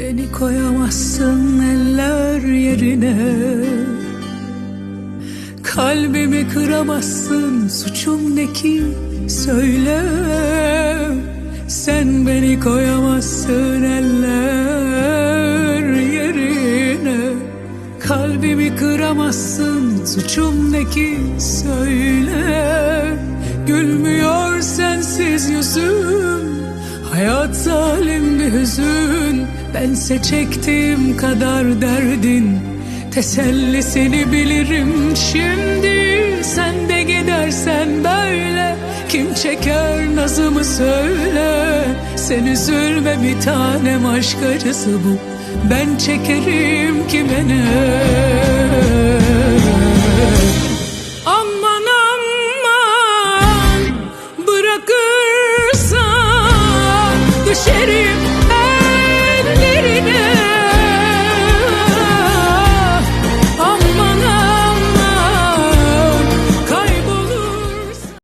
Beni koyamazsın eller yerine. Kalbimi kıramazsın suçum ne ki? Söyle. Sen beni koyamazsın eller yerine. Kalbimi kıramazsın suçum ne ki? Söyle. Gülmüyor sensiz yüzüm. Hayat zalim bir hüzün Bense çektiğim kadar derdin Tesellisini bilirim. Şimdi Sen de gidersen böyle Kim çeker nazımı söyle. Sen üzülme bir tanem aşk acısı bu Ben çekerim kime ne? Düşerim.